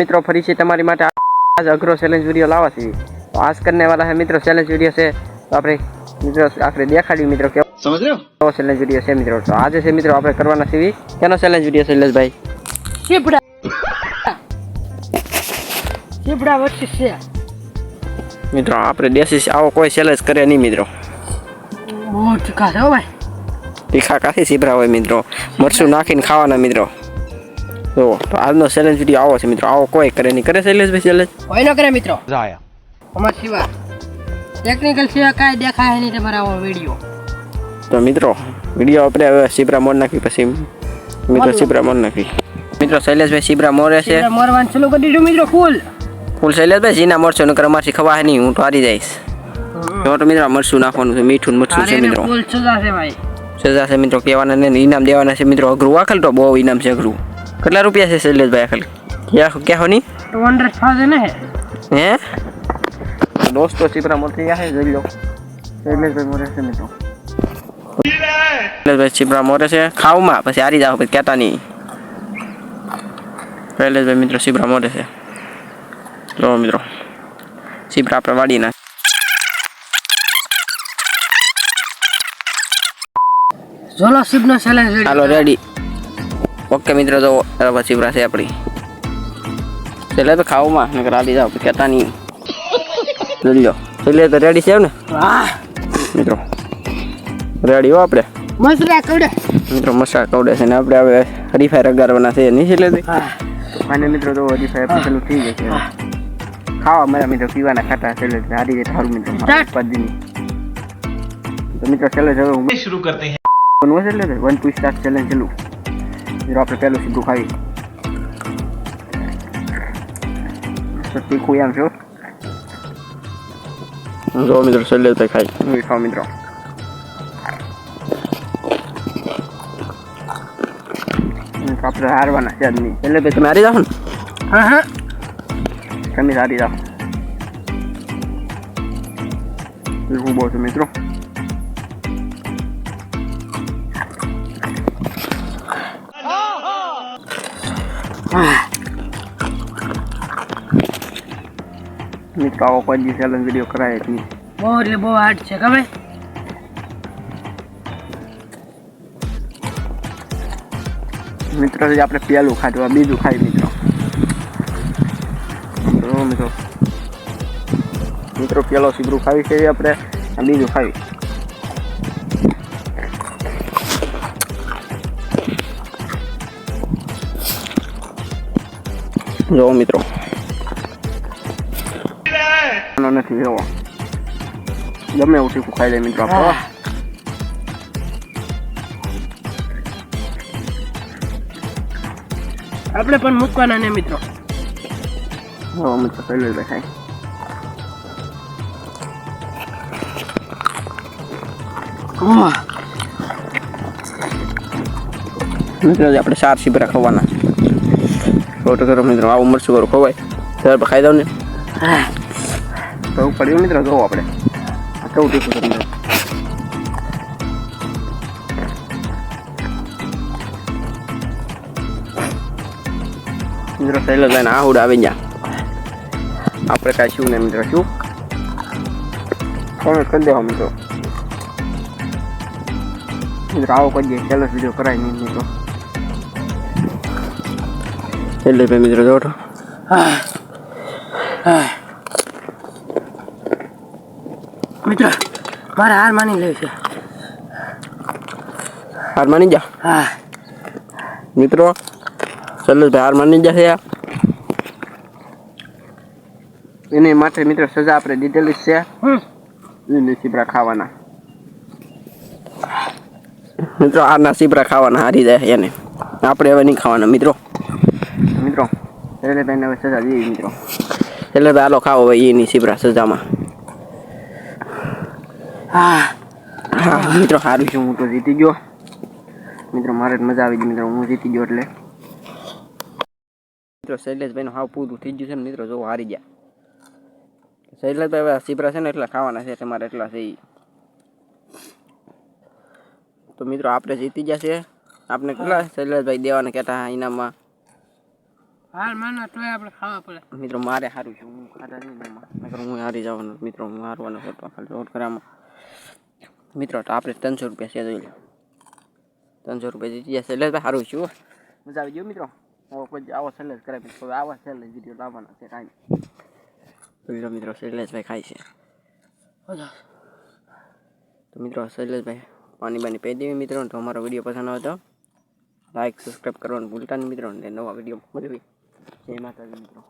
મિત્રો ફરી છે તમારી માટે આજ અઘરો ચેલેન્જ વીડિયો લાવવા છે તો આજ કરને વાળા હે મિત્રો ચેલેન્જ વીડિયો છે. તો આપણે મિત્રો આખરે દેખાડી મિત્રો કે સમજ ચેલેન્જ વીડિયો છે મિત્રો. તો આજે છે મિત્રો આપણે કરવાના છે કેનો ચેલેન્જ વીડિયો છે લેશભાઈ ચીપડા ચીપડા વર્સિસ છે. મિત્રો આપણે દેશી આવો કોઈ ચેલેન્જ કરે નહીં મિત્રો. મોટ કાઢો ભાઈ. તીખા કાથી સીબરા હોય મિત્રો? મરચું નાખીને ખાવાના મિત્રો. તો આજનો ચેલેન્જ વીડિયો આવો છે મિત્રો. આવો કોઈ કરે નહીં. કરે શૈલેષભાઈ ચેલેન્જ કોઈ ન કરે મિત્રો. અમાર સિવાય. ટેકનિકલ સિવાય કાંઈ દેખાય નહીં તમારા આવો વીડિયો તો મિત્રો વીડિયો આપણે હવે સીબરા મોર નાખી પછી. મિત્રો સીબરા મોર નાખી મિત્રો શૈલેષભાઈ સીબરા મોરે છે. મોરવાનું ચાલુ કરી દીધું મિત્રો ફૂલ ફૂલ શૈલેષભાઈ જીના મરચું નકર અમારથી ખવા નહીં હું તો હારી જઈશ. જો તો મિત્રો મરશું નાખવાનું છે મીઠું ને છે મિત્રો. ફૂલ સજા છે ભાઈ. સજા છે મિત્રો કહેવાના ને ઇનામ દેવાના છે મિત્રો. અઘરું વાખલ તો બહુ ઇનામ છે અઘરું. કેટલા રૂપિયા છે શૈલેષભાઈ ખાલી ક્યાં ક્યાં હોની? ટુ હંડ્રેડ થાઉઝન્ડ હે. હે? દોસ્તો ચીપરા મોતી ગયા હે? જોઈ લો. શૈલેષભાઈ મોરે છે મિત્રો. શૈલેષભાઈ ચીપરા મોરે છે. ખાવમાં પછી હારી જાવ પછી કહેતા નહીં. શૈલેષભાઈ મિત્રો ચીપરા મોરે છે. જો મિત્રો ચીપરા આપણે વાડી ના ઝોલો શિપનો ચેલેન્જ હાલો રેડી ઓકે મિત્રો જો બરાબર ચીપરા છે આપણી શૈલેષભાઈ ખાવમાં નકર હારી જાવ પછી કહેતા નહીં જોઈ લો શૈલેષ રેડી છે ને વાહ મિત્રો રેડી હો આપણે મસરા કવડે મિત્રો મસાલા કવડે છે ને આપણે હવે હરીફાઈ રગાડવાના છે નહીં એટલે હા અને મિત્રો તો હરીફાઈ આપણે ચાલુ થઈ જશે ખાવા મારા મિત્રો પીવાના ખાટા છે એટલે હારી જાય સારું મિત્રો Start. પદની તો મિત્રો ચેલેન્જ હવે હું शुरू करते हैं બનવું છે એટલે વન ટુ સ્ટાર્ટ ચેલેન્જ ચાલુ મિત્રો આપણે પહેલું સીધું ખાવી તો તીખું એમ છો જો મિત્રો શૈલેષભાઈ ખાઈ હું ખાવ મિત્રો આપણે હારવાના છે આદમી એટલે ભાઈ તમે હારી જાઓ ને હા હા તમે હારી જાઓ હું બહુ છું મિત્રો મિત્રો આવો કોઈ દી ચેલેન્જ વીડિયો કરાય જ બહુ એટલે બહુ હાર્ડ છે ખબર મિત્રો આપણે પહેલું ખાધું બીજું ખાઈ. મિત્રો મિત્રો. મિત્રો, પેલો સીગરું ખાવી છે આપણે બીજું ખાવી જો મિત્રો નથી જવો ગમે એવું ટીકું ખાઈ લે મિત્રો આપણે આપણે પણ મૂકવાના ને મિત્રો જો મિત્રો પહેલું દેખાય મિત્રો આપણે ચાર શિબરા ખવાના ફોટો કરો મિત્રો આવું મરચું કરો ખવાય. ત્યારે ખાઈ દઉં ને. તો પડ્યું મિત્રો જોવો આપણે. કેવું તીખું છે મિત્રો સહેલો લઈને આહુડ આવી ગયા. આપણે કાંઈ શું ને મિત્રો શું? કોમેન્ટ કરી દેવા મિત્રો. મિત્રો આવો કરીએ સેલસ વીડિયો કરાય નહીં મિત્રો એટલે ભાઈ મિત્રો હા મિત્રો મારે હાર માની લેવી છે હાર માની જા હા મિત્રો સલ્લુભાઈ હાર માની જશે એની માટે મિત્રો સજા આપણે દીધેલી છે એને સીપરા ખાવાના મિત્રો આના સીપરા ખાવાના હારી જાય એને આપણે હવે નહીં ખાવાના મિત્રો શૈલેષભાઈને હવે સજા દઈએ મિત્રો. શૈલેષભાઈ હાલો ખાવો ભાઈ એની સીપરા સજામાં. હા. હા મિત્રો સારું છે. હું તો જીતી ગયો. મિત્રો મારે મજા આવી ગઈ. મિત્રો હું જીતી ગયો એટલે. મિત્રો શૈલેષભાઈનું હાવ પૂરું થઈ ગયું છે ને મિત્રો જો હારી ગયા. શૈલેષભાઈ હવે સીપરા છે ને એટલા ખાવાના છે તમારે એટલા છે તો મિત્રો આપણે જીતી ગયા છે આપણે કેટલા શૈલેષભાઈ દેવાના કહેતા ઇનામમાં હાર માના તોય આપણે ખાવા પડે. મિત્રો મારે સારું છે હું ખાતા નહીં નકર હું હારી જવાનો મિત્રો હું હારવાનો હતો ખાલી રોડ કરામાં મિત્રો તો આપણે ત્રણસો રૂપિયા છે જોઈ લો. ત્રણસો રૂપિયા જીતી જશે એટલે સારું છું. મજા આવી ગયો મિત્રો? હવે કોઈ આવો સેલેજ કરાવી હવે આવા સેલેજ વીડિયો લાવવાના છે કાંઈ મિત્રો શૈલેષભાઈ ખાય છે. તો મિત્રો શૈલેષભાઈ પાણી બાની પી દેવી મિત્રો તો અમારો વીડિયો પસંદ આવ્યો તો લાઈક સબસ્ક્રાઈબ કરવાનું ભૂલતા નહીં મિત્રો અને નવા વીડિયો મળવી જય માતાજી મિત્રો